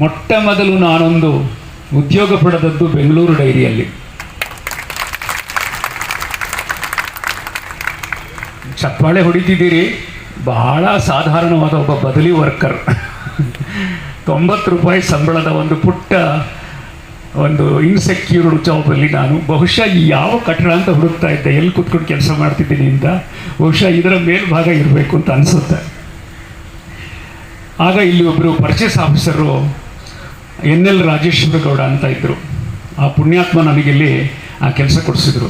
ಮೊಟ್ಟ ಮೊದಲು ನಾನೊಂದು ಉದ್ಯೋಗ ಪಡೆದದ್ದು ಬೆಂಗಳೂರು ಡೈರಿಯಲ್ಲಿ. ಚಪ್ಪಾಳೆ ಹೊಡಿತಿದ್ದೀರಿ, ಬಹಳ ಸಾಧಾರಣವಾದ ಒಬ್ಬ ಬದಲಿ ವರ್ಕರ್. ತೊಂಬತ್ತು ರೂಪಾಯಿ ಸಂಬಳದ ಒಂದು ಪುಟ್ಟ, ಒಂದು ಇನ್ಸೆಕ್ಯೂರ್ಡ್ ಜಾಬಲ್ಲಿ ನಾನು ಬಹುಶಃ ಯಾವ ಕಟ್ಟಡ ಅಂತ ಹುಡುಕ್ತಾ ಇದ್ದೆ, ಎಲ್ಲಿ ಕೂತ್ಕೊಂಡು ಕೆಲಸ ಮಾಡ್ತಿದ್ದೀನಿ ಅಂತ, ಬಹುಶಃ ಇದರ ಮೇಲ್ಭಾಗ ಇರಬೇಕು ಅಂತ ಅನಿಸುತ್ತೆ. ಆಗ ಇಲ್ಲಿ ಒಬ್ಬರು purchase officer N L Rajeshwara Gowda ಅಂತ ಇದ್ದರು ಆ ಪುಣ್ಯಾತ್ಮ ನನಗಿಲ್ಲಿ ಆ ಕೆಲಸ ಕೊಡಿಸಿದ್ರು.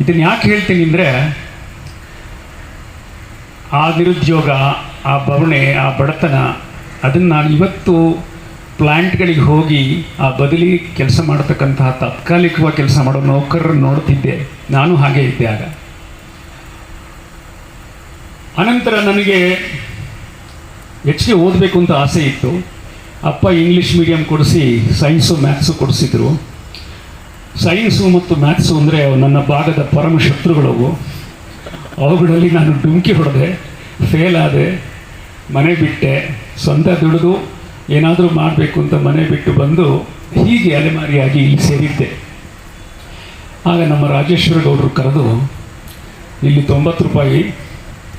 ಇದನ್ನು ಯಾಕೆ ಹೇಳ್ತೀನಿ ಅಂದರೆ, ಆ ನಿರುದ್ಯೋಗ, ಆ ಬವಣೆ, ಆ ಬಡತನ, ಅದನ್ನು ನಾನು ಇವತ್ತು ಪ್ಲ್ಯಾಂಟ್ಗಳಿಗೆ ಹೋಗಿ ಆ ಬದಲಿ ಕೆಲಸ ಮಾಡತಕ್ಕಂತಹ ತಾತ್ಕಾಲಿಕವಾಗಿ ಕೆಲಸ ಮಾಡೋ ನೌಕರರನ್ನು ನೋಡ್ತಿದ್ದೆ. ನಾನು ಹಾಗೆ ಇದ್ದೆ ಆಗ. ಅನಂತರ ನನಗೆ ಹೆಚ್ಚಿಗೆ ಓದಬೇಕು ಅಂತ ಆಸೆ ಇತ್ತು. ಅಪ್ಪ ಇಂಗ್ಲೀಷ್ ಮೀಡಿಯಂ ಕೊಡಿಸಿ ಸೈನ್ಸು ಮ್ಯಾಥ್ಸು ಕೊಡಿಸಿದ್ರು. ಸೈನ್ಸು ಮತ್ತು ಮ್ಯಾಥ್ಸು ಅಂದರೆ ನನ್ನ ಭಾಗದ ಪರಮ ಶತ್ರುಗಳವು ಅವುಗಳಲ್ಲಿ ನಾನು ಡುಮ್ಕಿ ಹೊಡೆದೆ ಫೇಲ್ ಆದೆ, ಮನೆ ಬಿಟ್ಟೆ, ಸ್ವಂತ ದುಡಿದು ಏನಾದರೂ ಮಾಡಬೇಕು ಅಂತ ಮನೆ ಬಿಟ್ಟು ಬಂದು ಹೀಗೆ ಅಲೆಮಾರಿಯಾಗಿ ಇಲ್ಲಿ ಸೇರಿದ್ದೆ. ಆಗ ನಮ್ಮ ರಾಜೇಶ್ವರ ಗೌಡರು ಕರೆದು, ಇಲ್ಲಿ ತೊಂಬತ್ತು ರೂಪಾಯಿ,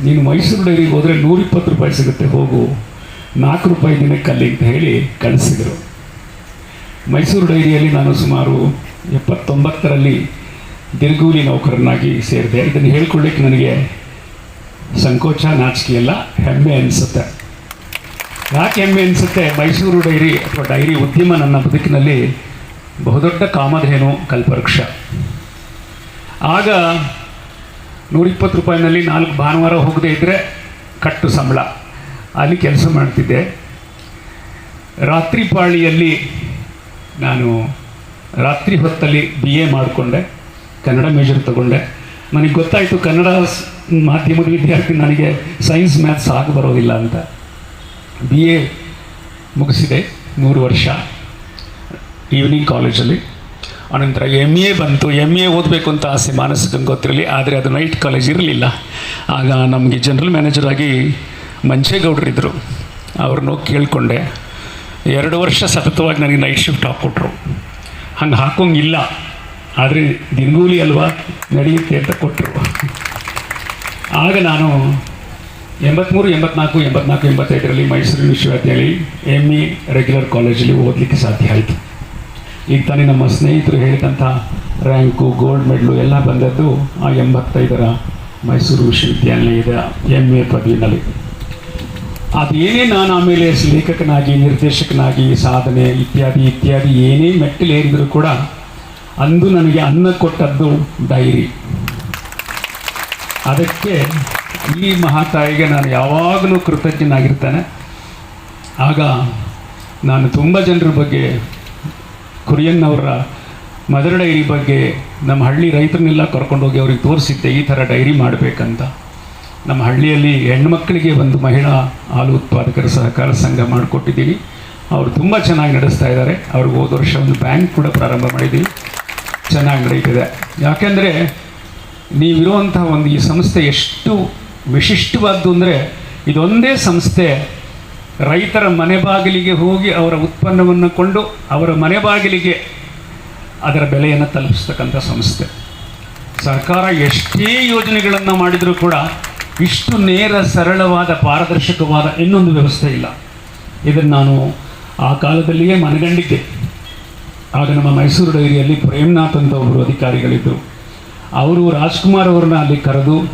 ನೀನು ಮೈಸೂರು ಡೈರಿಗೆ ಹೋದರೆ ನೂರಿಪ್ಪತ್ತು ರೂಪಾಯಿ ಸಿಗುತ್ತೆ, ಹೋಗು. ನಾಲ್ಕು ರೂಪಾಯಿ ದಿನಕ್ಕಲ್ಲಿ ಅಂತ ಹೇಳಿ ಕಳಿಸಿದರು. ಮೈಸೂರು ಡೈರಿಯಲ್ಲಿ ನಾನು ಸುಮಾರು ಎಪ್ಪತ್ತೊಂಬತ್ತರಲ್ಲಿ ದಿರ್ಗೂಲಿ ನೌಕರನಾಗಿ ಸೇರಿದೆ. ಇದನ್ನು ಹೇಳ್ಕೊಳ್ಳಿಕ್ಕೆ ನನಗೆ ಸಂಕೋಚ, ನಾಚಿಕೆ ಎಲ್ಲ ಹೆಮ್ಮೆ ಅನಿಸುತ್ತೆ. ಯಾಕೆ ಹೆಮ್ಮೆ ಅನಿಸುತ್ತೆ? ಮೈಸೂರು ಡೈರಿ ಅಥವಾ ಡೈರಿ ಉದ್ಯಮ ನನ್ನ ಬದುಕಿನಲ್ಲಿ ಬಹುದೊಡ್ಡ ಕಾಮಧೇನು ಕಲ್ಪವೃಕ್ಷ. ಆಗ ನೂರಿಪ್ಪತ್ತು ರೂಪಾಯಿನಲ್ಲಿ ನಾಲ್ಕು ಭಾನುವಾರ ಹೋಗದೇ ಇದ್ದರೆ ಕಟ್ಟು ಸಂಬಳ. ಅಲ್ಲಿ ಕೆಲಸ ಮಾಡ್ತಿದ್ದೆ. ರಾತ್ರಿ ಪಾಳಿಯಲ್ಲಿ ನಾನು ರಾತ್ರಿ ಹೊತ್ತಲ್ಲಿ ಬಿ ಎ ಮಾಡಿಕೊಂಡೆ, ಕನ್ನಡ ಮೇಜರ್ ತಗೊಂಡೆ. ನನಗೆ ಗೊತ್ತಾಯಿತು ಕನ್ನಡ ಮಾಧ್ಯಮದ ವಿದ್ಯಾರ್ಥಿ ನನಗೆ ಸೈನ್ಸ್ ಮ್ಯಾಥ್ಸ್ ಆಗಿ ಬರೋದಿಲ್ಲ ಅಂತ. ಬಿ ಎ ಮುಗಿಸಿದೆ, ಮೂರು ವರ್ಷ ಈವ್ನಿಂಗ್ ಕಾಲೇಜಲ್ಲಿ ಆನಂತರ ಎಂ ಎ ಬಂತು. ಎಂ ಎ ಓದಬೇಕು ಅಂತ ಆಸೆ, ಮಾನಸಿಕ ಗೊತ್ತಿರಲಿ, ಆದರೆ ಅದು ನೈಟ್ ಕಾಲೇಜ್ ಇರಲಿಲ್ಲ. ಆಗ ನಮಗೆ ಜನರಲ್ ಮ್ಯಾನೇಜರ್ ಆಗಿ ಮಂಚೇಗೌಡರಿದ್ದರು ಅವ್ರನ್ನ ಕೇಳಿಕೊಂಡೆ. ಎರಡು ವರ್ಷ ಸತತವಾಗಿ ನನಗೆ ನೈಟ್ ಶಿಫ್ಟ್ ಹಾಕ್ಕೊಟ್ರು. ಹಂಗೆ ಹಾಕೋಂಗಿಲ್ಲ ಆದರೆ ದಿನಗೂಲಿ ಅಲ್ವಾ ನಡೆಯುತ್ತೆ ಅಂತ ಕೊಟ್ಟರು ಆಗ ನಾನು ಎಂಬತ್ತ್ಮೂರು ಎಂಬತ್ನಾಲ್ಕು ಎಂಬತ್ನಾಲ್ಕು ಎಂಬತ್ತೈದರಲ್ಲಿ ಮೈಸೂರು ವಿಶ್ವವಿದ್ಯಾಲಯ ಎಂ ಇ ರೆಗ್ಯುಲರ್ ಕಾಲೇಜಲ್ಲಿ ಓದಲಿಕ್ಕೆ ಸಾಧ್ಯ ಆಯಿತು. ಈಗ ತಾನೇ ನಮ್ಮ ಸ್ನೇಹಿತರು ಹೇಳಿದಂಥ ರ್ಯಾಂಕು ಗೋಲ್ಡ್ ಮೆಡ್ಲು ಎಲ್ಲ ಬಂದದ್ದು ಆ ಎಂಬತ್ತೈದರ ಮೈಸೂರು ವಿಶ್ವವಿದ್ಯಾನಿಲಯದ ಎಂ ಎ ಪದವಿನಲ್ಲಿ. ಅದೇನೇ ನಾನು ಆಮೇಲೆ ಲೇಖಕನಾಗಿ, ನಿರ್ದೇಶಕನಾಗಿ, ಸಾಧನೆ ಇತ್ಯಾದಿ ಇತ್ಯಾದಿ ಏನೇ ಮೆಟ್ಟಿಲೇರಿದರೂ ಕೂಡ ಅಂದು ನನಗೆ ಅನ್ನ ಕೊಟ್ಟದ್ದು ಡೈರಿ. ಅದಕ್ಕೆ ಈ ಮಹಾತಾಯಿಗೆ ನಾನು ಯಾವಾಗಲೂ ಕೃತಜ್ಞನಾಗಿರ್ತೇನೆ. ಆಗ ನಾನು ತುಂಬ ಜನರ ಬಗ್ಗೆ, ಕುರಿಯನ್ನವರ ಮದರ್ ಡೈರಿ ಬಗ್ಗೆ ನಮ್ಮ ಹಳ್ಳಿ ರೈತರನ್ನೆಲ್ಲ ಕರ್ಕೊಂಡೋಗಿ ಅವ್ರಿಗೆ ತೋರಿಸಿದ್ದೆ, ಈ ಥರ ಡೈರಿ ಮಾಡಬೇಕಂತ. ನಮ್ಮ ಹಳ್ಳಿಯಲ್ಲಿ ಹೆಣ್ಮಕ್ಳಿಗೆ ಒಂದು ಮಹಿಳಾ ಹಾಲು ಉತ್ಪಾದಕರ ಸಹಕಾರ ಸಂಘ ಮಾಡಿಕೊಟ್ಟಿದ್ದೀವಿ ಅವರು ತುಂಬ ಚೆನ್ನಾಗಿ ನಡೆಸ್ತಾ ಇದ್ದಾರೆ. ಅವ್ರಿಗೆ ಹೋದ ವರ್ಷ ಒಂದು ಬ್ಯಾಂಕ್ ಕೂಡ ಪ್ರಾರಂಭ ಮಾಡಿದ್ದೀವಿ ಚೆನ್ನಾಗಿ ನಡೀತಿದೆ. ಯಾಕೆಂದರೆ ನೀವಿರುವಂಥ ಒಂದು ಈ ಸಂಸ್ಥೆ ಎಷ್ಟು ವಿಶಿಷ್ಟವಾದ್ದು ಅಂದರೆ ಇದೊಂದೇ ಸಂಸ್ಥೆ ರೈತರ ಮನೆ ಬಾಗಿಲಿಗೆ ಹೋಗಿ ಅವರ ಉತ್ಪನ್ನವನ್ನು ಕೊಂಡು ಅವರ ಮನೆ ಬಾಗಿಲಿಗೆ ಅದರ ಬೆಲೆಯನ್ನು ತಲುಪಿಸ್ತಕ್ಕಂಥ ಸಂಸ್ಥೆ. ಸರ್ಕಾರ ಎಷ್ಟೇ ಯೋಜನೆಗಳನ್ನು ಮಾಡಿದರೂ ಕೂಡ ಇಷ್ಟು ನೇರ ಸರಳವಾದ ಪಾರದರ್ಶಕವಾದ ಇನ್ನೊಂದು ವ್ಯವಸ್ಥೆ ಇಲ್ಲ. ಇದನ್ನು ನಾನು ಆ ಕಾಲದಲ್ಲಿಯೇ ಮನಗಂಡಿದ್ದೆ. ಆಗ ನಮ್ಮ ಮೈಸೂರು ಡೈರಿಯಲ್ಲಿ ಪ್ರೇಮ್ನಾಥ್ ಅಂತ ಒಬ್ಬರು ಅಧಿಕಾರಿಗಳಿದ್ದರು ಅವರು ರಾಜ್ಕುಮಾರ್ ಅವ್ರನ್ನ ಅಲ್ಲಿ ಕರೆದು